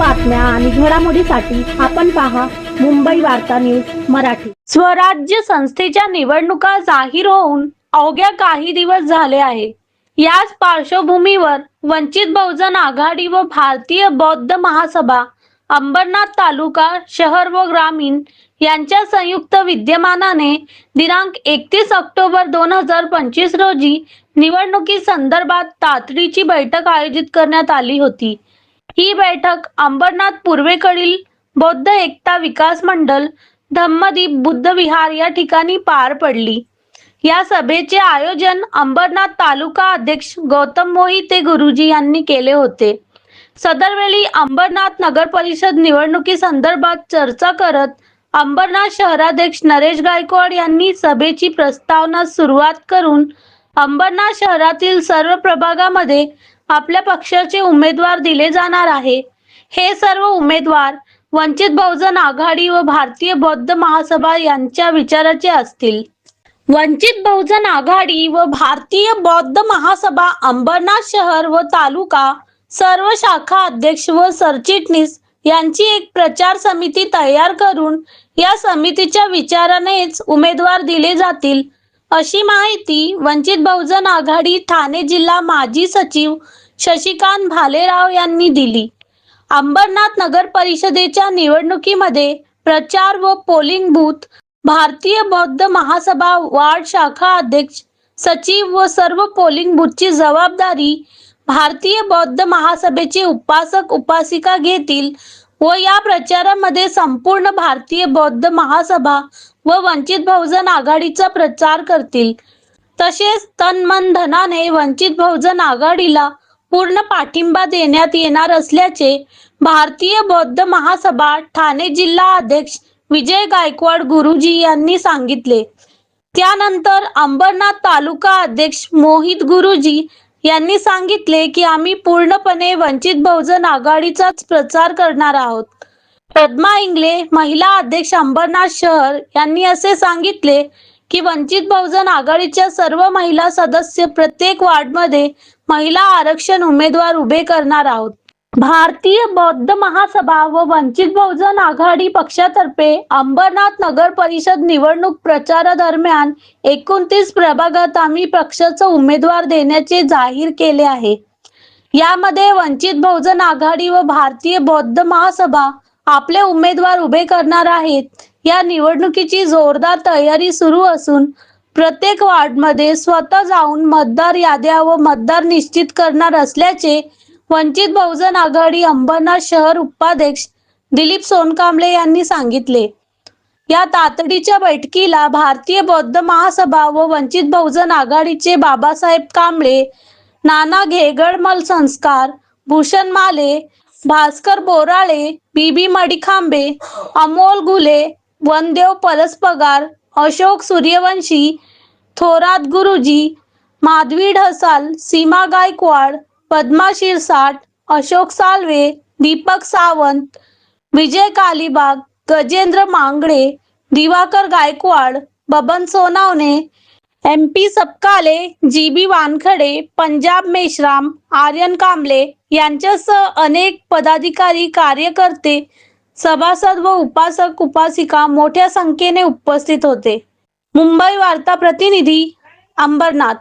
आणि घडामोडीसाठी आपण पहा मुंबई वार्ता न्यूज मराठी. स्वराज्य संस्थेच्या निवडणुका जाहीर होऊन अवघ्या काही दिवस झाले आहे. याच पार्श्वभूमीवर वंचित बहुजन आघाडी व भारतीय बौद्ध महासभा अंबरनाथ तालुका शहर व ग्रामीण यांच्या संयुक्त विद्यमानाने दिनांक एकतीस ऑक्टोबर दोन हजार पंचवीस रोजी निवडणुकी संदर्भात तातडीची बैठक आयोजित करण्यात आली होती. ही बैठक अंबरनाथ पूर्वेकडील बौद्ध एकता विकास मंडळ धम्मदीप बुद्ध विहार या ठिकाणी पार पडली. या सभेचे आयोजन अंबरनाथ तालुका अध्यक्ष गौतम मोहिते गुरुजी यांनी केले होते. सदरवेळी अंबरनाथ नगर परिषद निवडणुकी संदर्भात चर्चा करत अंबरनाथ शहराध्यक्ष नरेश गायकवाड यांनी सभेची प्रस्तावना सुरुवात करून अंबरनाथ शहरातील सर्व प्रभागामध्ये आपल्या पक्षाचे उमेदवार दिले जाणार आहे. हे सर्व उमेदवार वंचित बहुजन आघाडी व भारतीय बौद्ध महासभा यांच्या विचाराचे असतील. वंचित बहुजन आघाडी व भारतीय बौद्ध महासभा अंबरनाथ शहर व तालुका सर्व शाखा अध्यक्ष व सरचिटणीस यांची एक प्रचार समिती तयार करून या समितीच्या विचारानेच उमेदवार दिले जातील अशी माहिती वंचित बहुजन आघाडी ठाणे जिल्हा माजी सचिव शशिकांत भालेराव यांनी दिली. अंबरनाथ नगर परिषदेच्या निवडणुकीमध्ये प्रचार व पोलिंग बूथ भारतीय बौद्ध महासभा वार्ड शाखा अध्यक्ष सचिव व सर्व पोलिंग बूथची जबाबदारी भारतीय बौद्ध महासभेचे उपासक उपासिका घेतील व या प्रचारामध्ये संपूर्ण भारतीय बौद्ध महासभा व वंचित बहुजन आघाडीचा प्रचार करतील. तसेच तन मन धनाने वंचित बहुजन आघाडीला पूर्ण पाठिंबा देण्यात येणार असल्याचे भारतीय बौद्ध महासभा ठाणे जिल्हा अध्यक्ष विजय गायकवाड गुरुजी यांनी सांगितले. त्यानंतर अंबरनाथ तालुका अध्यक्ष मोहित गुरुजी यांनी सांगितले की आम्ही पूर्णपणे वंचित बहुजन आघाडीचाच प्रचार करणार आहोत. पद्मा इंगले महिला अध्यक्ष अंबरनाथ शहर यांनी असे सांगितले की वंचित बहुजन आघाडीच्या सर्व महिला सदस्य प्रत्येक वार्डमध्ये महिला आरक्षण उमेदवार उभे करणार आहोत. भारतीय बौद्ध महासभा व वंचित बहुजन आघाडी पक्षातर्फे अंबरनाथ नगर परिषद निवडणूक प्रचारादरम्यान एकोणतीस प्रभागात आम्ही पक्षाचा उमेदवार देण्याचे जाहीर केले आहे. यामध्ये वंचित बहुजन आघाडी व भारतीय बौद्ध महासभा आपले उमेदवार उभे करणार आहेत. या निवडणुकीची जोरदार तयारी सुरू असून प्रत्येक वार्डमध्ये स्वतः जाऊन मतदार याद्या व मतदार निश्चित करणार असल्याचे वंचित बहुजन आघाडी अंबरनाथ शहर उपाध्यक्ष दिलीप सोनकांबळे यांनी सांगितले. या तातडीच्या बैठकीला भारतीय बौद्ध महासभा व वंचित बहुजन आघाडीचे बाबासाहेब कांबळे नाना घेगडमल संस्कार भूषण माले भास्कर बोराळे बीबी मडिखांबे अमोल गुले वनदेव परसपगार Ashok Suryavanshi Thorat Guruji Madhavi Dhasal Seema Gaikwad Padma Shirsat Ashok Salve Deepak Sawant Vijay Kalibag Gajendra Mangade Diwakar Gaikwad Baban Sonawane M P Sapkale G B Wankhede Punjab Meshram Aryan Kamble यांच्यासह अनेक पदाधिकारी कार्यकर्ते सभासद व उपासक उपासिका मोठ्या संख्येने उपस्थित होते. मुंबई वार्ता प्रतिनिधी अंबरनाथ.